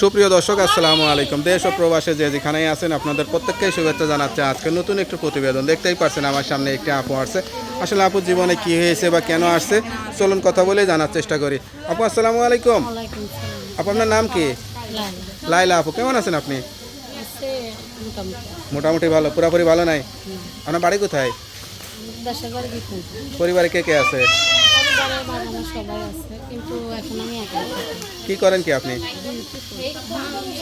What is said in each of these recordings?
সুপ্রিয় দর্শক আসসালামু আলাইকুম। দেশ ও প্রবাসে যে যেখানেই আছেন আপনাদের প্রত্যেককেই শুভেচ্ছা জানাচ্ছে। আজকে নতুন একটু প্রতিবেদন দেখতেই পারছেন আমার সামনে একটি আপু আসছে। আসলে আপুর জীবনে কি হয়েছে বা কেন আসছে চলুন কথা বলে জানার চেষ্টা করি। আপু আসসালামু আলাইকুম। আপু আপনার নাম কি? লাইলা আপু কেমন আছেন আপনি? মোটামুটি। ভালো পুরোপুরি ভালো নাই? আপনার বাড়ি কোথায়? পরিবারে কে কে আছে? কি করেন কি আপনি?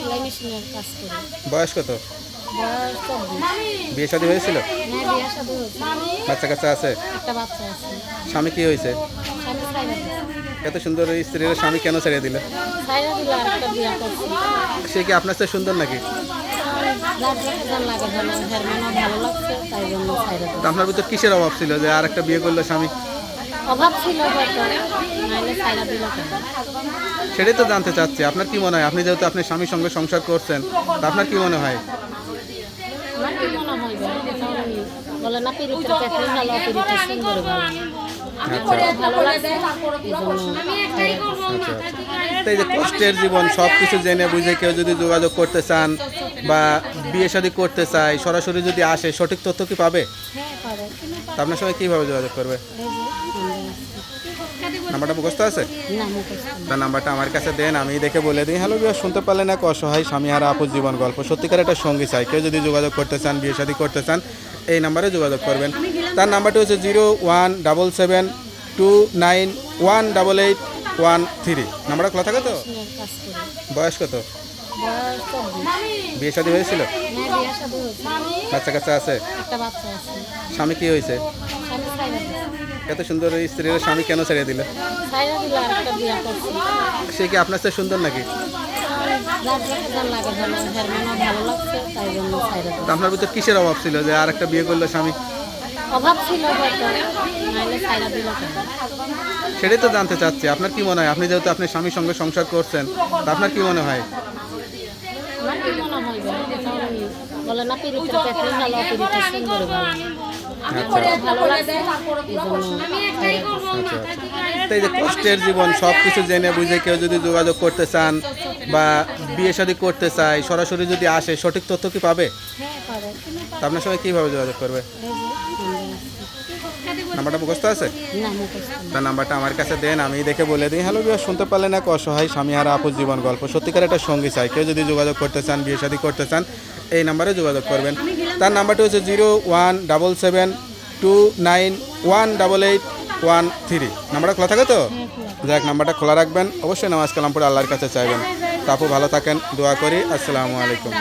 সেলাই মেশিনের কাজ করি। বয়স কত? বিয়ে শাদী হয়েছিল? হ্যাঁ সাথে বাচ্চা কাচ্চা আছে? একটা বাচ্চা আছে। স্বামী কি হয়েছে? এত সুন্দর স্ত্রীর স্বামী কেন ছেড়ে দিল? সে কি আপনার চেয়ে সুন্দর নাকি? আপনার ভিতর কিসের অভাব ছিল যে আর একটা বিয়ে করল স্বামী? অভাব ছিল নাইলে সাইরা দিল সেটাই তো জানতে চাচ্ছি। আপনার কি মনে হয়? আপনি যেহেতু আপনি স্বামীর সঙ্গে সংসার করছেন তা আপনার কি মনে হয়? আমার কি মনে হয় বলে না পিরিতের পেটে ভালো পিরিতের সুন্দর ভালো আচ্ছা। লাগছে এই। আচ্ছা যে কষ্টের জীবন সব কিছু জেনে বুঝে কেউ যদি যোগাযোগ করতে চান বা বিয়ে শাদী করতে চায় সরাসরি যদি আসে সঠিক তথ্য কি পাবে? হ্যাঁ তা আপনার সঙ্গে কীভাবে যোগাযোগ করবে? নাম্বারটা মুখস্থ আছে? না তার নাম্বারটা আমার কাছে দেন আমি দেখে বলে দিই। হ্যালো বিয়া শুনতে পারলেন এক অসহায় স্বামী আর আপুর জীবন গল্প। সত্যিকার একটা সঙ্গী চাই। কেউ যদি যোগাযোগ করতে চান বিয়ে শাদী করতে চান এই নাম্বারে যোগাযোগ করবেন। তার নাম্বারটি হচ্ছে zero one double seven two nine one double eight one three. নাম্বারটা খোলা থাকে তো? বয়স কত? বিয়ে শাদী হয়েছিল? হ্যাঁ বাচ্চা কাচ্চা আছে? স্বামী কি হয়েছে? এত সুন্দর এই স্ত্রীর স্বামী কেন ছেড়ে দিল? সে কি আপনার চেয়ে সুন্দর নাকি? আপনার ভিতর কিসের অভাব ছিল যে আর একটা বিয়ে করল স্বামী? অভাব ছিল সেটাই তো জানতে চাচ্ছি আপনার কি মনে হয়? আপনি যেহেতু আপনি স্বামীর সঙ্গে সংসার করছেন তা আপনার কি মনে হয়? বলো? না পেটে ভালো সুন্দর ভালো আচ্ছা। আচ্ছা। যে কষ্টের জীবন সব কিছু জেনে বুঝে কেউ যদি যোগাযোগ করতে চান বা বিয়ে শাদী করতে চায় সরাসরি যদি আসে সঠিক তথ্য কি পাবে? হ্যাঁ আপনার সঙ্গে কীভাবে যোগাযোগ করবে। নাম্বারটা মুখস্থ আছে। তার নাম্বারটা আমার কাছে দেন আমি দেখে বলে দিই। হ্যালো বিয়া শুনতে পারলেন এক অসহায় স্বামী আর আপুর জীবন গল্প। সত্যিকার একটা সঙ্গী চাই। কেউ যদি যোগাযোগ করতে চান বিয়ে শাদী করতে চান এই নাম্বারে যোগাযোগ করবেন। তার নাম্বারটি হচ্ছে zero one double seven two nine one double eight one three. নাম্বারটা খোলা থাকে তো। যাক নাম্বারটা খোলা রাখবেন। অবশ্যই নামাজ কালাম পড়ে আল্লাহর কাছে চাইবেন। তা আপু ভালো থাকেন দোয়া করি। আসসালামু আলাইকুম।